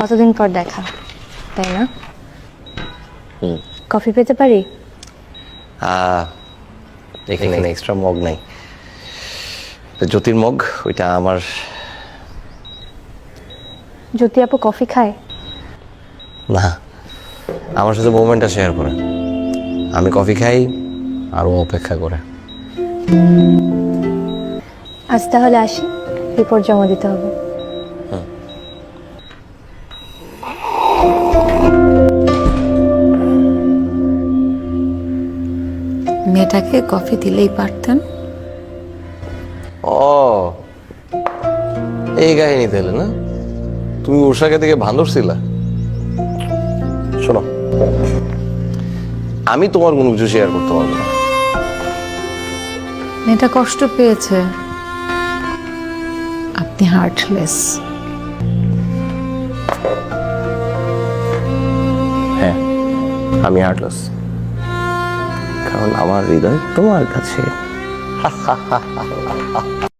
কতদিন পর দেখা তাই না? হুম। কফি পেতে পারি? এখানে এক্সট্রা মগ নাই। তো জ্যোতির মগ ওইটা আমার। জ্যোতি আপু কফি খায়? না। আমার সাথে মোমেন্টটা শেয়ার করে। আমি কফি খাই আর ও অপেক্ষা করে। আজ তাহলে আসি রিপোর্ট জমা দিতে হবে। মেয়েটাকে কফি দিলেই পারতেন। ও এই কাহিনী তাহলে না? তুমি উষাকে থেকে ভালো ছিলা? শোনো আমি তোমার কোনো কিছু শেয়ার করতে পারব না। মেয়েটা কষ্ট পেয়েছে। আপনি হার্টলেস হ্যাঁ আমি হার্টলেস কারণ আমার হৃদয় তোমার কাছে।